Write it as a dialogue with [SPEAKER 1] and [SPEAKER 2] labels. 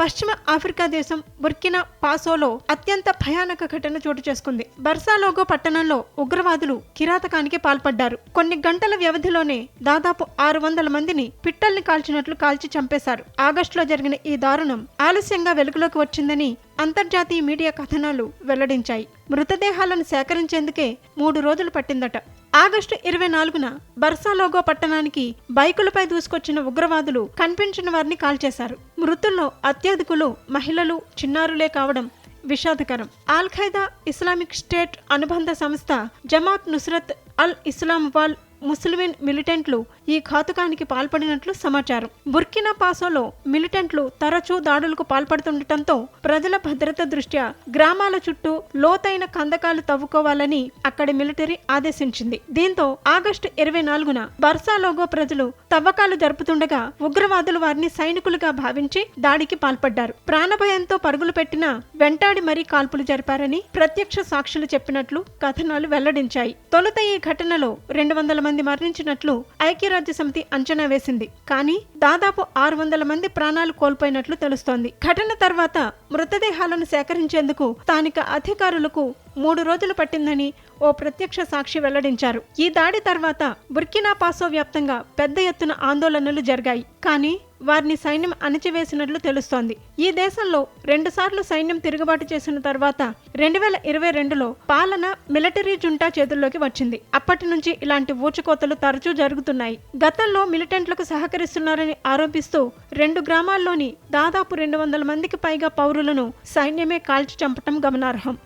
[SPEAKER 1] పశ్చిమ ఆఫ్రికా దేశం బుర్కినా పాసోలో అత్యంత భయానక ఘటన చోటు చేసుకుంది. బర్సాలోగో పట్టణంలో ఉగ్రవాదులు కిరాతకానికి పాల్పడ్డారు. కొన్ని గంటల వ్యవధిలోనే దాదాపు ఆరు వందల మందిని పిట్టల్ని కాల్చినట్లు కాల్చి చంపేశారు. ఆగస్టులో జరిగిన ఈ దారుణం ఆలస్యంగా వెలుగులోకి వచ్చిందని అంతర్జాతీయ మీడియా కథనాలు వెల్లడించాయి. మృతదేహాలను సేకరించేందుకే మూడు రోజులు పట్టిందట. ఆగస్టు ఇరవై నాలుగున బర్సాలోగో పట్టణానికి బైకులపై దూసుకొచ్చిన ఉగ్రవాదులు కనిపించిన వారిని కాల్చేశారు. మృతుల్లో అత్యధికులు మహిళలు చిన్నారులే కావడం విషాదకరం. ఆల్ ఖైదా ఇస్లామిక్ స్టేట్ అనుబంధ సంస్థ Jamaat Nusrat al Islam wal Muslimin మిలిటెంట్లు ఈ ఘాతుకానికి పాల్పడినట్లు సమాచారం. బుర్కినా పాసోలో మిలిటెంట్లు తరచూ దాడులకు పాల్పడుతుండటంతో ప్రజల భద్రత దృష్ట్యా గ్రామాల చుట్టూ లోతైన కందకాలు తవ్వుకోవాలని అక్కడి మిలిటరీ ఆదేశించింది. దీంతో ఆగస్టు ఇరవై నాలుగున బర్సాలోగో ప్రజలు తవ్వకాలు జరుపుతుండగా ఉగ్రవాదులు వారిని సైనికులుగా భావించి దాడికి పాల్పడ్డారు. ప్రాణభయంతో పరుగులు పెట్టిన వెంటాడి మరీ కాల్పులు జరిపారని ప్రత్యక్ష సాక్షులు చెప్పినట్లు కథనాలు వెల్లడించాయి. తొలుత ఈ ఘటనలో రెండు వందల మంది మరణించినట్లు ఐక్యరాజ్య సమితి అంచనా వేసింది. కానీ దాదాపు ఆరు వందల మంది ప్రాణాలు కోల్పోయినట్లు తెలుస్తోంది. ఘటన తర్వాత మృతదేహాలను సేకరించేందుకు స్థానిక అధికారులకు మూడు రోజులు పట్టిందని ఓ ప్రత్యక్ష సాక్షి వెల్లడించారు. ఈ దాడి తర్వాత బుర్కినా పాసో వ్యాప్తంగా పెద్ద ఎత్తున ఆందోళనలు జరిగాయి. కానీ వారిని సైన్యం అణచివేసినట్లు తెలుస్తోంది. ఈ దేశంలో రెండుసార్లు సైన్యం తిరుగుబాటు చేసిన తర్వాత రెండు వేల ఇరవై రెండులో పాలన మిలిటరీ జుంటా చేతుల్లోకి వచ్చింది. అప్పటి నుంచి ఇలాంటి ఊచకోతలు తరచూ జరుగుతున్నాయి. గతంలో మిలిటెంట్లకు సహకరిస్తున్నారని ఆరోపిస్తూ రెండు గ్రామాల్లోని దాదాపు రెండు వందల మందికి పైగా పౌరులను సైన్యమే కాల్చి చంపటం గమనార్హం.